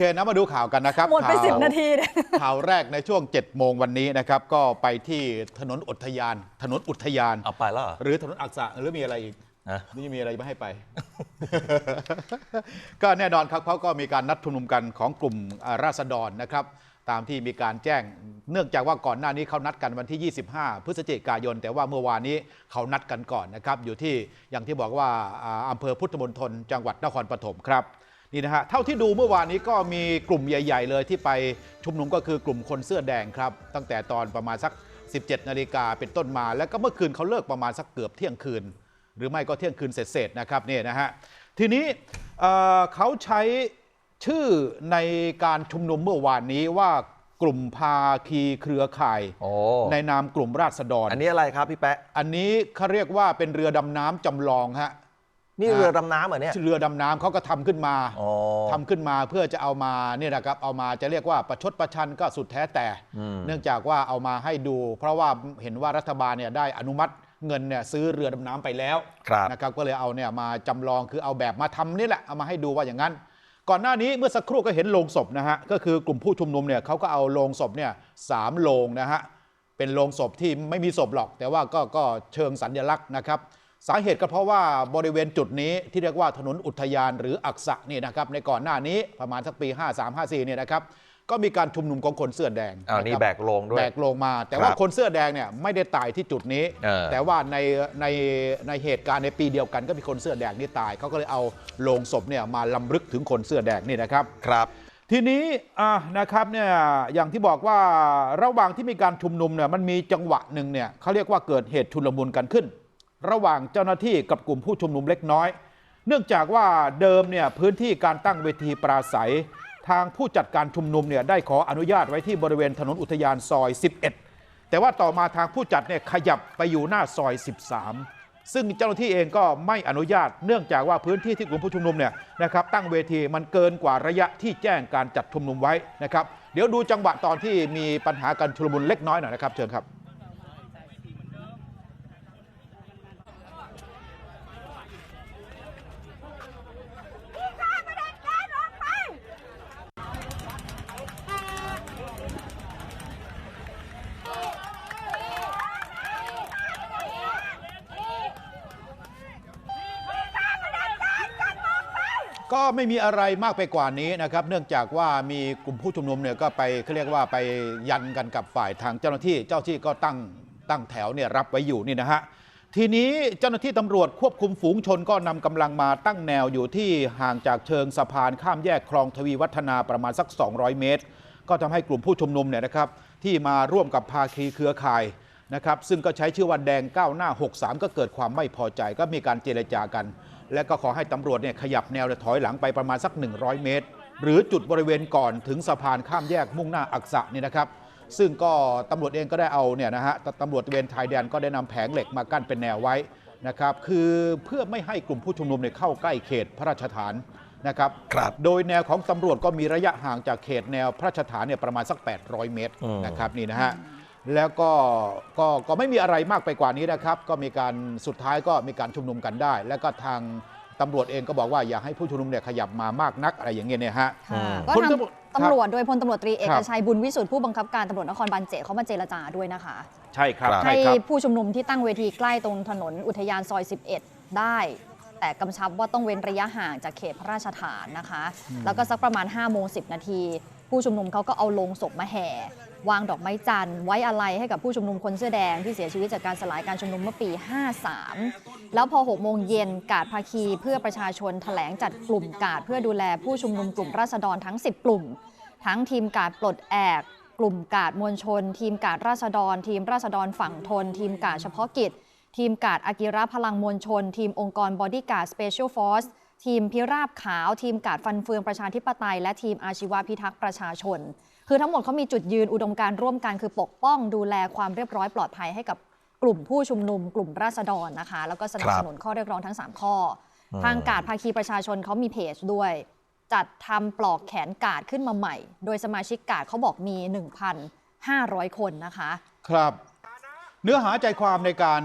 เคนะมาดูข่าวกันนะครับหมดไปข่วสิบนาทีเนี่ยข่าวแรกในช่วง7โมงวันนี้นะครับ ก็ไปที่ถนนอุทยาน ถนนอุทยานเอาไปแล้วเหรอหรือถนนอักษะหรือมีอะไรอีกฮะนี่มีอะไรไม่ให้ไป ก็แน่นอนครับเขาก็มีการนัดชุมนุมกันของกลุ่มอ่าราษฎรนะครับ ตามที่มีการแจ้ง เนื่องจากว่าก่อนหน้านี้เขานัดกันวันที่ 25 พฤศจิกายน แต่ว่าเมื่อวานนี้เขานัดกันก่อนนะครับ อยู่ที่อย่างที่บอกว่าอ่าอำเภอพุทธมณฑลจังหวัดนครปฐมครับ นี่นะฮะเท่าที่ดูเมื่อวานนี้ก็มีกลุ่มใหญ่ ๆ เลยที่ไปชุมนุมก็คือกลุ่มคนเสื้อแดงครับ ตั้งแต่ตอนประมาณสัก 17 นาฬิกาเป็นต้นมา แล้วก็เมื่อคืนเขาเลิกประมาณสักเกือบเที่ยงคืน หรือไม่ก็เที่ยงคืนเสร็จๆนะครับเนี่ยนะฮะทีนี้เอ่อเขาใช้ชื่อในการชุมนุมเมื่อวานนี้ว่ากลุ่มภาคีเครือข่ายโอ้ในนามกลุ่มราษฎร อันนี้อะไรครับพี่แปะอันนี้เขาเรียกว่าเป็นเรือดำน้ำจำลองฮะ นี่อ่าเรือดำน้ำเหรอเนี่ย เรือดำน้ำเขาก็ทำขึ้นมาอ๋อทำขึ้นมาเพื่อจะเอามาเนี่ยนะครับเอามาจะเรียกว่าประชดประชันก็สุดแท้แต่ อืม เนื่องจากว่าเอามาให้ดู เพราะว่าเห็นว่ารัฐบาลเนี่ยได้อนุมัติเงินเนี่ยซื้อเรือดำน้ำไปแล้ว ครับ นะครับก็เลยเอาเนี่ยมาจำลองคือเอาแบบมาทำนี่แหละเอามาให้ดูว่าอย่างนั้น ก่อนหน้านี้เมื่อสักครู่ก็เห็นโลงศพนะฮะก็คือกลุ่มผู้ชุมนุมเนี่ยเขาก็เอาโลงศพเนี่ยสามโลงนะฮะเป็นโลงศพที่ไม่มีศพหรอก แต่ว่าก็ก็เชิงสัญลักษณ์นะครับ สาเหตุก็เพราะว่าบริเวณจุดนี้ที่เรียกว่าถนนอุทยานหรืออักษะนี่นะครับในก่อนหน้านี้ประมาณสักปี 53 54เนี่ยนะครับก็มีการชุมนุมของคนเสื้อแดงอ้าวนี่ะครับแบกโลงด้วยแบกลงมา แต่ว่าครับคนเสื้อแดงเนี่ยไม่ได้ตายที่จุดนี้ เออ แต่ว่าในในในเหตุการณ์ในปีเดียวกันก็มีคนเสื้อแดงนี่ตายเขาก็เลยเอาโลงศพเนี่ยมาลำลึกถึงคนเสื้อแดงนี่นะครับ ครับ ทีนี้อะนะครับเนี่ยอย่างที่บอกว่าระหว่างที่มีการชุมนุมเนี่ยมันมีจังหวะหนึ่งเนี่ยเขาเรียกว่าเกิดเหตุชุลมุนกันขึ้น ระหว่างเจ้าหน้าที่กับกลุ่มผู้ชุมนุมเล็กน้อย เนื่องจากว่าเดิมเนี่ยพื้นที่การตั้งเวทีปราศัย ทางผู้จัดการชุมนุมเนี่ยได้ขออนุญาตไว้ที่บริเวณถนนอุทยานซอย 11 แต่ว่าต่อมาทางผู้จัดเนี่ยขยับไปอยู่หน้าซอย 13 ซึ่งเจ้าหน้าที่เองก็ไม่อนุญาต เนื่องจากว่าพื้นที่ที่กลุ่มผู้ชุมนุมเนี่ยนะครับตั้งเวทีมันเกินกว่าระยะที่แจ้งการจัดชุมนุมไว้นะครับ เดี๋ยวดูจังหวะตอนที่มีปัญหาการชุลมุนเล็กน้อยหน่อยนะครับเชิญครับ ก็ไม่มีอะไรมากไปกว่านี้นะครับ เนื่องจากว่ามีกลุ่มผู้ชุมนุมเนี่ยก็ไปเขาเรียกว่าไปยันกันกับฝ่ายทางเจ้าหน้าที่ เจ้าที่ก็ตั้งตั้งแถวเนี่ยรับไว้อยู่นี่นะฮะ ทีนี้เจ้าหน้าที่ตำรวจควบคุมฝูงชนก็นำกำลังมาตั้งแนวอยู่ที่ห่างจากเชิงสะพานข้ามแยกคลองทวีวัฒนาประมาณสัก 200 เมตร ก็ทำให้กลุ่มผู้ชุมนุมเนี่ยนะครับที่มาร่วมกับภาคีเครือข่ายนะครับซึ่งก็ใช้ชื่อว่าแดงก้าวหน้า 63 ก็เกิดความไม่พอใจก็มีการเจรจากัน และก็ขอให้ตำรวจเนี่ยขยับแนวและถอยหลังไปประมาณสัก 100 เมตร หรือจุดบริเวณก่อนถึงสะพานข้ามแยกมุ่งหน้าอักษะนี่นะครับ ซึ่งก็ตำรวจเองก็ได้เอาเนี่ยนะฮะตตำรวจตระเวนชายแดนก็ได้นำแผงเหล็กมากั้นเป็นแนวไว้นะครับคือเพื่อไม่ให้กลุ่มผู้ชุมนุมเนี่ยเข้าใกล้เขตพระราชฐานนะครับครับโดยแนวของตำรวจก็มีระยะห่างจากเขตแนวพระราชฐานเนี่ยประมาณสัก 800 เมตรอืมนะครับนี่นะฮะ แล้วก็ก็ก็ไม่มีอะไรมากไปกว่านี้นะครับ ก็มีการสุดท้ายก็มีการชุมนุมกันได้ แล้วก็ทางตำรวจเองก็บอกว่าอย่าให้ผู้ชุมนุมเนี่ยขยับมามากนักอะไรอย่างเงี้ยเนี่ยฮะอืค่ะมก็พลทางตำรวจตำรวจโดยพลตำรวจตรีเอครักบชัยบุญวิสุทธิ์ผู้บังคับการตำรวจนครบาลเจ็ดเขามาเจรจาด้วยนะคะ ใช่ครับครับใช่ให้ครับผู้ชุมนุมที่ตั้งเวทีใกล้ตรงถนนอุทยานซอย 11 ได้ แต่กำชับว่าต้องเว้นระยะห่างจากเขตพระราชฐานนะคะ แล้วก็สักประมาณ5โมง10 นาที ผู้ชุมนุมเขาก็เอาลงศพมาแห่ วางดอกไม้จันทร์ไว้อาลัยให้กับผู้ชุมนุมคนเสื้อแดงที่เสียชีวิตจากการสลายการชุมนุมเมื่อปี 53 แล้วพอ6โมงเย็นกาดภาคีเพื่อประชาชนแถลงจัดกลุ่มกาดเพื่อดูแลผู้ชุมนุมกลุ่มราษฎรทั้ง 10 กลุ่ม ทั้งทีมกาดปลดแอกกลุ่มกาดมวลชน ทีมกาดราษฎร ทีมราษฎรฝั่งทน ทีมกาดเฉพาะกิจ ทีมกาดอากิระพลังมวลชน ทีมองค์กรบอดี้การ์ดสเปเชียลฟอร์ส ทีมพิราบขาว ทีมกาดฟันเฟืองประชาธิปไตย และทีมอาชีวะพิทักษ์ประชาชน คือทั้งหมดเขามีจุดยืนอุดมการณ์ร่วมกันคือปกป้องดูแลความเรียบร้อยปลอดภัยให้กับกลุ่มผู้ชุมนุม กลุ่มราษฎรนะคะ แล้วก็สนับสนุนข้อเรียกร้องทั้ง 3 ข้ออทางกาดภาคีประชาชนเขามีเพจด้วย จัดทำปลอกแขนกาดขึ้นมาใหม่ โดยสมาชิกกาดเขาบอกมี 1,500 คนนะคะ ครับ เนื้อหาใจความในการ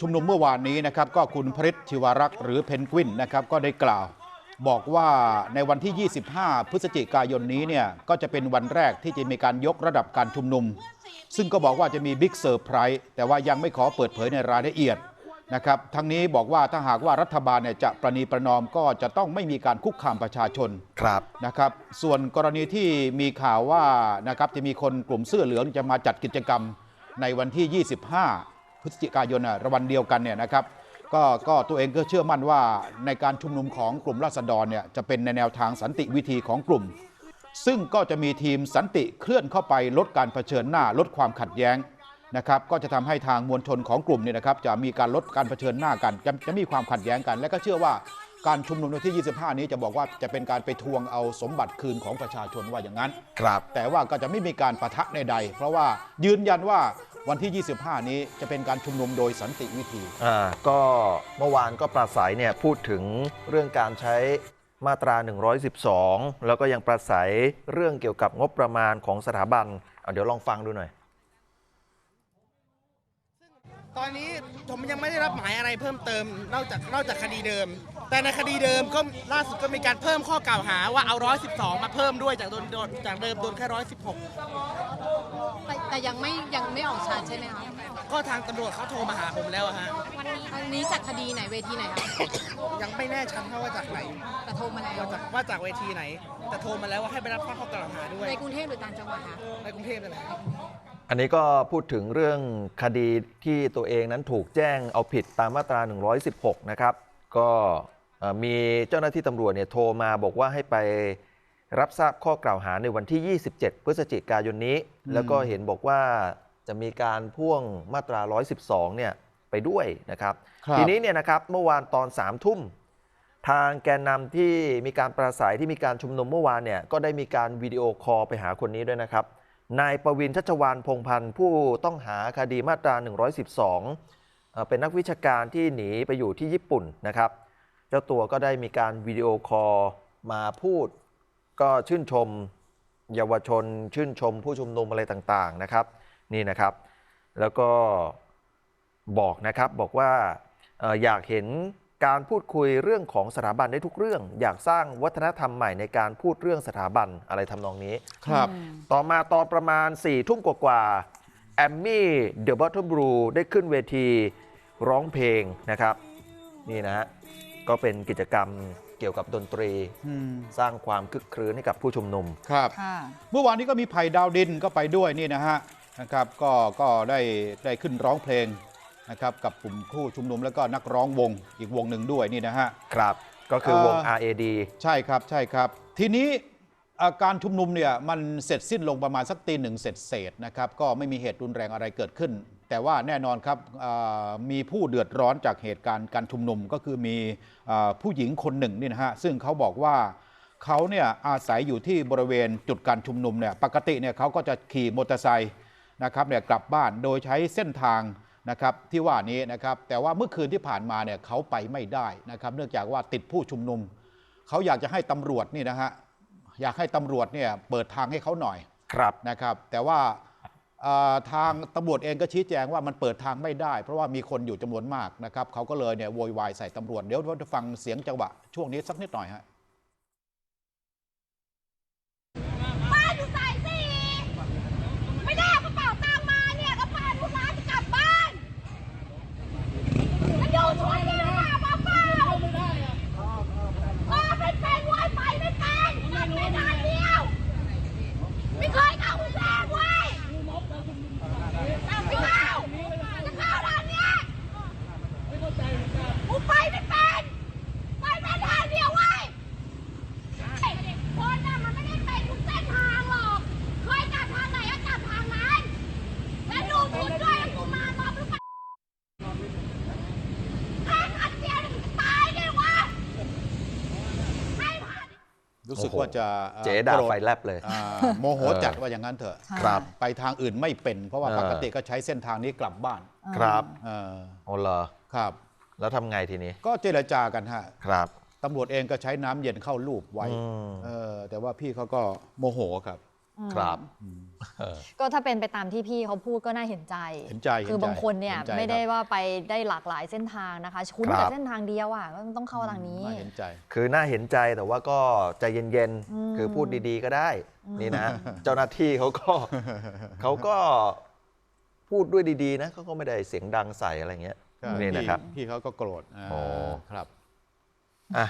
ชุมนุมเมื่อวานนี้นะครับก็คุณพริตชิวารักษ์หรือเพนกวินนะครับก็ได้กล่าว บอกว่าในวันที่ 25 พฤศจิกายนนี้เนี่ยก็จะเป็นวันแรกที่จะมีการยกระดับการชุมนุม ซึ่งก็บอกว่าจะมีบิ๊กเซอร์ไพรส์แต่ว่ายังไม่ขอเปิดเผยในรายละเอียดนะครับทั้งนี้บอกว่าถ้าหากว่ารัฐบาลเนี่ยจะประนีประนอมก็จะต้องไม่มีการคุกคามประชาชนครับนะครับ ส่วนกรณีที่มีข่าวว่านะครับจะมีคนกลุ่มเสื้อเหลืองจะมาจัดกิจกรรมในวันที่ 25 พฤศจิกายนน่ะวันเดียวกันเนี่ยนะครับก็ก็ตัวเองก็เชื่อมั่นว่าในการชุมนุมของกลุ่มราษฎรเนี่ยจะเป็นในแนวทางสันติวิธีของกลุ่ม ซึ่งก็จะมีทีมสันติเคลื่อนเข้าไปลดการเผชิญหน้าลดความขัดแย้งนะครับก็จะทำให้ทางมวลชนของกลุ่มเนี่ยนะครับจะมีการลดการเผชิญหน้ากันจะจะมีความขัดแย้งกัน และก็เชื่อว่าการชุมนุมในวันที่ 25 นี้จะบอกว่าจะเป็นการไปทวงเอาสมบัติคืนของประชาชนว่าอย่างนั้น ครับ แต่ว่าก็จะไม่มีการประทะใดๆ เพราะว่ายืนยันว่า วันที่ 25 นี้จะเป็นการชุมนุมโดยสันติวิธีอ่าก็เมื่อวานก็ปราศัยเนี่ยพูดถึงเรื่องการใช้มาตรา 112 แล้วก็ยังปราศัยเรื่องเกี่ยวกับงบประมาณของสถาบันเอาเดี๋ยวลองฟังดูหน่อย ตอนนี้ผมยังไม่ได้รับหมายอะไรเพิ่มเติมนอกจากนอกจากคดีเดิม แต่ในคดีเดิมก็ล่าสุดก็มีการเพิ่มข้อกล่าวหาว่าเอา 112 มาเพิ่มด้วยจากโดนโดนจากเดิมโดนแค่ 116 แต่แต่ยังไม่ยังไม่ออกชาร์จใช่ไหมคะก็ทางตำรวจเขาโทรมาหาผมแล้วอะฮะวันนี้อันนี้จากคดีไหนเวทีไหนคะยังไม่แน่ชัดว่าจากไหน แต่โทรมาแล้วว่าจากว่าจากเวทีไหน แต่โทรมาแล้วว่าให้ไปรับทราบข้อกล่าวหาด้วยในกรุงเทพหรือต่างจังหวัดคะในกรุงเทพนั่นแหละอันนี้ก็พูดถึงเรื่องคดีที่ตัวเองนั้นถูกแจ้งเอาผิดตามมาตรา 116 นะครับ ก็เอ่อมีเจ้าหน้าที่ตำรวจเนี่ยโทรมาบอกว่าให้ไป รับทราบข้อกล่าวหาในวันที่ 27 พฤศจิกายนนี้อืมแล้วก็เห็นบอกว่าจะมีการพ่วงมาตรา 112 เนี่ยไปด้วยนะครับครับทีนี้เนี่ยนะครับเมื่อวานตอน3ทุ่ม ทางแกนนำที่มีการประสัยที่มีการชุมนุมเมื่อวานเนี่ยก็ได้มีการวิดีโอคอลไปหาคนนี้ด้วยนะครับ นายประวินชัชวานพงพันธ์ผู้ต้องหาคดีมาตรา 112เอ่อเป็นนักวิชาการที่หนีไปอยู่ที่ญี่ปุ่นนะครับ เจ้าตัวก็ได้มีการวิดีโอคอลมาพูด ก็ชื่นชมเยาวชน ชื่นชมผู้ชุมนุมอะไรต่างๆนะครับ นี่นะครับ แล้วก็บอกนะครับบอกว่าเอ่ออยากเห็นการพูดคุยเรื่องของสถาบันได้ทุกเรื่อง อยากสร้างวัฒนธรรมใหม่ในการพูดเรื่องสถาบันอะไรทำนองนี้ ครับ ต่อมาตอนประมาณ4ี่ทุ่มกว่าๆแอมมี่เดอะบอทเทิลบลูได้ขึ้นเวทีร้องเพลงนะครับ นี่นะฮะก็เป็นกิจกรรม เกี่ยวกับดนตรี อืมสร้างความคึกครื้นให้กับผู้ชุมนุม ครับ ค่ะ เมื่อวานนี้ก็มีไผ่ดาวดินก็ไปด้วยนี่นะฮะนะครับก็ก็ได้ได้ขึ้นร้องเพลงนะครับกับกลุ่มผู้ชุมนุมแล้วก็นักร้องวงอีกวงหนึ่งด้วยนี่นะฮะ ครับ ก็คือวง เอ่อ RAD ใช่ครับใช่ครับ ทีนี้อ่าการชุมนุมเนี่ยมันเสร็จสิ้นลงประมาณสักตีหนึ่งเสร็จเศษๆนะครับก็ไม่มีเหตุรุนแรงอะไรเกิดขึ้น แต่ว่าแน่นอนครับอ่ามีผู้เดือดร้อนจากเหตุการณ์การชุมนุมก็คือมีอ่าผู้หญิงคนหนึ่งนี่นะฮะซึ่งเขาบอกว่าเขาเนี่ยอาศัยอยู่ที่บริเวณจุดการชุมนุมเนี่ยปกติเนี่ยเขาก็จะขี่มอเตอร์ไซค์นะครับเนี่ยกลับบ้านโดยใช้เส้นทางนะครับที่ว่านี้นะครับแต่ว่าเมื่อคืนที่ผ่านมาเนี่ยเขาไปไม่ได้นะครับเนื่องจากว่าติดผู้ชุมนุม เขาอยากจะให้ตำรวจนี่นะฮะอยากให้ตำรวจเนี่ยเปิดทางให้เขาหน่อยครับนะครับ แต่ว่าเอ่อ ทางตำรวจเองก็ชี้แจงว่ามันเปิดทางไม่ได้ เพราะว่ามีคนอยู่จำนวนมากนะครับเขาก็เลยเนี่ยโวยวายใส่ตำรวจเดี๋ยวเราจะฟังเสียงจังหวะช่วงนี้สักนิดหน่อยฮะ บ้านอยู่สายสี่ไม่ได้เอากระเป๋าตังค์มาเนี่ยกระเป๋าลูกค้าจะกลับบ้านแล้วอยู่ช่วยดีค่ะมาเปล่าเออเป็นเป็นไวไปไม่เป็นจัดไม่นานเดียว ไม่เคยเข้ากรุงเทพเว้ยไม่เข้าจะเข้าทางเนี้ยกูไปไม่เป็นไปไม่ทางเดียวเว้ย คนน่ะมันไม่ได้เป็นทุกเส้นทางหรอก เคยจับทางไหนก็จับทางนั้น แล้วดูชุดด้วยกูมาตอบหรือเปล่าแค่คันเดียวถึงตายเลยวะให้ผ่าน รู้สึกโอ้โหว่าจะอ่อเจ๊ด่าโกรธไฟแลบเลยอ่าโมโหจัดว่าอย่างนั้นเถอะครับ ไปทางอื่นไม่เป็น เพราะว่าเออปกติก็ใช้เส้นทางนี้กลับบ้านครับเออโอ้เหรอครับ แล้วทำไงทีนี้ก็เจรจากันฮะครับ ตำรวจเองก็ใช้น้ำเย็นเข้าลูบไว้อืม เออแต่ว่าพี่เขาก็โมโหครับ ครับเออก็ถ้าเป็นไปตามที่พี่เขาพูดก็น่าเห็นใจ เห็นใจเห็นใจคือบางคนเนี่ยเห็นใจไม่ได้ครับว่าไปได้หลากหลายเส้นทางนะคะคุ้นครักับบเส้นทางเดียวอะก็ต้องเข้าทางนี้น่าเห็นใจ คือน่าเห็นใจแต่ว่าก็ใจเย็นอืมๆคือพูดดีๆก็ได้ นี่นะ เจ้าหน้าที่เขาก็เขาก็พูดด้วยดีๆนะเขาก็ไม่ได้เสียงดังใส่อะไรเงี้ยก็นี่นะครับ พี่พี่เขาก็โกรธาอ๋อครับ อะ